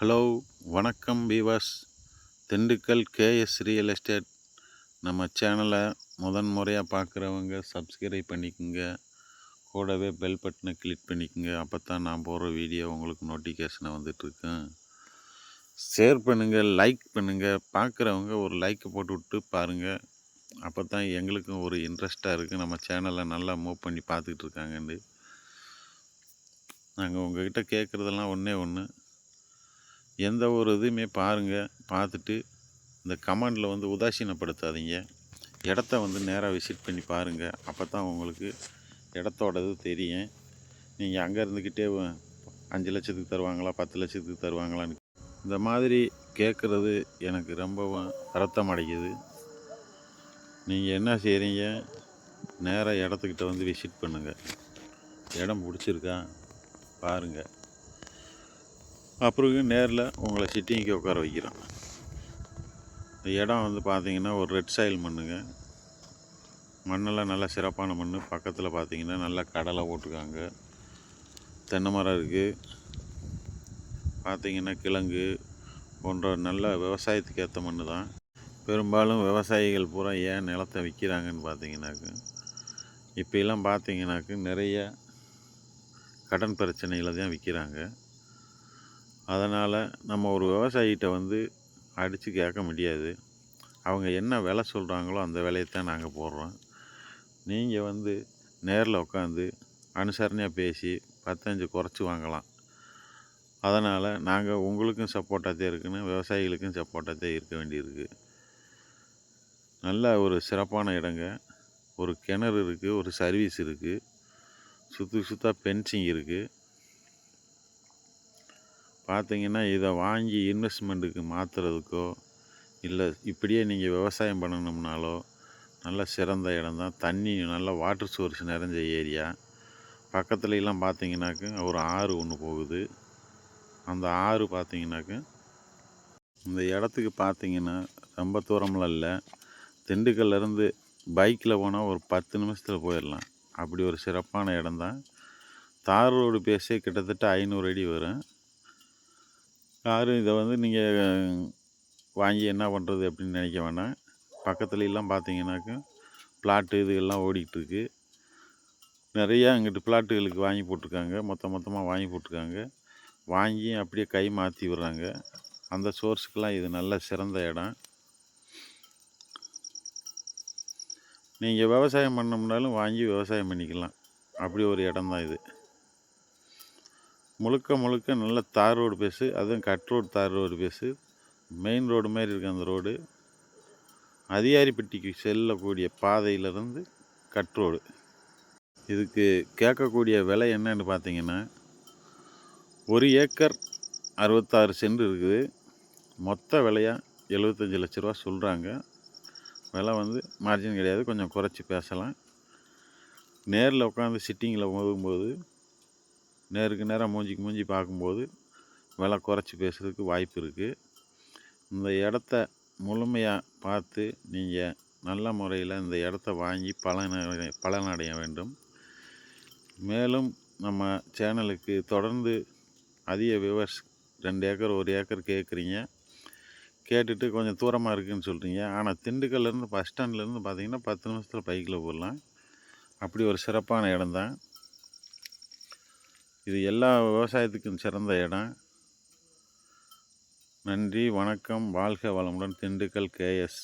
Hello வணக்கம் பீவாஸ் Dindigul KS real estate. நம்ம சேனலை முதன் முறையாக பார்க்குறவங்க சப்ஸ்கிரைப் பண்ணிக்கோங்க. கூடவே பெல் பட்டனை கிளிக் பண்ணிக்கோங்க. அப்போ தான் நான் போடுற வீடியோ உங்களுக்கு நோட்டிஃபிகேஷனை வந்துட்டுருக்கேன் ஷேர் பண்ணுங்கள் லைக் பண்ணுங்கள் பார்க்குறவங்க ஒரு லைக் போட்டு விட்டு பாருங்கள் அப்போ தான் எங்களுக்கும் ஒரு இன்ட்ரெஸ்ட்டாக இருக்குது நம்ம சேனலை நல்லா மூவ் பண்ணி பார்த்துக்கிட்டு இருக்காங்கன்னு. நாங்கள் உங்ககிட்ட கேட்குறதெல்லாம் ஒன்றே ஒன்று எந்த ஒரு இதுவுமே பாருங்கள் பார்த்துட்டு இந்த கமெண்டில் வந்து உதாசீனப்படுத்தாதீங்க. இடத்த வந்து நேராக விசிட் பண்ணி பாருங்கள் அப்போ தான் உங்களுக்கு இடத்தோடது தெரியும். நீங்கள் அங்கே இருந்துக்கிட்டே அஞ்சு லட்சத்துக்கு தருவாங்களா பத்து லட்சத்துக்கு தருவாங்களான்னு. இந்த மாதிரி கேட்குறது எனக்கு ரொம்பவும் ரத்தம் அடைக்குது நீங்கள் என்ன செய்கிறீங்க நேராக இடத்துக்கிட்ட வந்து விசிட் பண்ணுங்கள் இடம் பிடிச்சிருக்கா? பாருங்கள் அப்புறம் நேரில் உங்களை சிட்டிங்க்கு உட்கார வைக்கிறோம் இடம் வந்து பார்த்தீங்கன்னா ஒரு ரெட் சாயில் மண்ணுங்க. மண்ணெல்லாம் நல்லா சிறப்பான மண் பக்கத்தில் பார்த்தீங்கன்னா நல்லா கடலை போட்டிருக்காங்க. தென்னை மரம் இருக்குது பார்த்தீங்கன்னா கிழங்கு போன்ற நல்ல விவசாயத்துக்கு ஏற்ற மண் தான் பெரும்பாலும் விவசாயிகள் பூரா ஏன் நிலத்தை விற்கிறாங்கன்னு பார்த்தீங்கன்னாக்கு இப்போலாம் பார்த்தீங்கன்னாக்கு நிறைய கடன் பிரச்சனையில் தான் விற்கிறாங்க அதனால் நம்ம ஒரு விவசாயிகிட்ட வந்து அடித்து கேட்க முடியாது. அவங்க என்ன விலை சொல்கிறாங்களோ அந்த விலையத்தான் நாங்கள் போடுறோம். நீங்கள் வந்து நேரில் உட்காந்து அனுசரணையாக பேசி பத்தஞ்சு குறைச்சி வாங்கலாம். அதனால் நாங்கள் உங்களுக்கும் சப்போர்ட்டாகத்தே இருக்குன்னு விவசாயிகளுக்கும் சப்போர்ட்டாக தான் இருக்க வேண்டியிருக்கு. நல்ல ஒரு சிறப்பான இடங்க. ஒரு கிணறு இருக்குது ஒரு சர்வீஸ் இருக்குது சுற்றி சுத்தா பென்சிங் இருக்குது பார்த்தீங்கன்னா இதை வாங்கி இன்வெஸ்ட்மெண்ட்டுக்கு மாற்றுறதுக்கோ இல்லை இப்படியே நீங்கள் விவசாயம் பண்ணணும்னாலோ நல்ல சிறந்த இடம் தான். தண்ணி நல்ல வாட்டர் சோர்ஸ் நிறைஞ்ச ஏரியா பக்கத்துலலாம் பார்த்தீங்கன்னாக்க ஒரு ஆறு ஒன்று போகுது. அந்த ஆறு பார்த்தீங்கன்னாக்க இந்த இடத்துக்கு பார்த்தீங்கன்னா ரொம்ப தூரம்லாம் இல்லை. திண்டுக்கல்லேருந்து பைக்கில் போனால் ஒரு பத்து நிமிஷத்தில் போயிடலாம். அப்படி ஒரு சிறப்பான இடம் தான். தார் ரோடு பேஸே கிட்டத்தட்ட ஐநூறு அடி வரும். யாரும் இதை வந்து நீங்கள் வாங்கி என்ன பண்ணுறது அப்படின்னு நினைக்க வேணாம். பக்கத்துல எல்லாம் பார்த்தீங்கன்னாக்க பிளாட்டு இதுகள்லாம் ஓடிக்கிட்டுருக்கு. நிறையா அங்கிட்டு பிளாட்டுகளுக்கு வாங்கி போட்டிருக்காங்க. மொத்த மொத்தமாக வாங்கி போட்டிருக்காங்க. வாங்கி அப்படியே கை மாற்றி விடுறாங்க. அந்த சோர்ஸுக்கெலாம் இது நல்ல சிறந்த இடம். நீங்கள் விவசாயம் பண்ணோம்னாலும் வாங்கி விவசாயம் பண்ணிக்கலாம். அப்படி ஒரு இடம் தான் இது. முழுக்க முழுக்க நல்ல தார் ரோடு பேஸு அதுவும் cut road tar road base main road மாதிரி இருக்குது அந்த ரோடு. அதிகாரிப்பட்டிக்கு செல்லக்கூடிய பாதையிலிருந்து கட் ரோடு. இதுக்கு கேட்கக்கூடிய விலை என்னன்னு பார்த்தீங்கன்னா ஒரு ஏக்கர் அறுபத்தாறு சென்ட் இருக்குது. மொத்த விலையாக எழுபத்தஞ்சி லட்ச ரூபா சொல்கிறாங்க விலை வந்து மார்ஜின் கிடையாது. கொஞ்சம் குறைச்சி பேசலாம். நேரில் உட்காந்து சிட்டிங்கில் போகும்போது நேருக்கு நேராக மூஞ்சிக்கு மூஞ்சி பார்க்கும்போது விலை குறைச்சி பேசுறதுக்கு வாய்ப்பு இருக்குது இந்த இடத்த முழுமையாக பார்த்து நீங்கள் நல்ல முறையில் இந்த இடத்த வாங்கி பலனடை பலனடைய வேண்டும். மேலும் நம்ம சேனலுக்கு தொடர்ந்து அதிக வியூவர்ஸ் ரெண்டு ஏக்கர் ஒரு ஏக்கர் கேட்குறீங்க கேட்டுட்டு கொஞ்சம் தூரமாக இருக்குதுன்னு சொல்கிறீங்க ஆனால் திண்டுக்கல்லேருந்து பஸ் ஸ்டாண்ட்லேருந்து பார்த்தீங்கன்னா பத்து நிமிஷத்தில் பைக்கில் போடலாம் அப்படி ஒரு சிறப்பான இடம் தான் இது எல்லா விவசாயத்துக்கும் சிறந்த இடம். நன்றி வணக்கம் வாழ்க வளமுடன் திண்டுக்கல் கேஎஸ்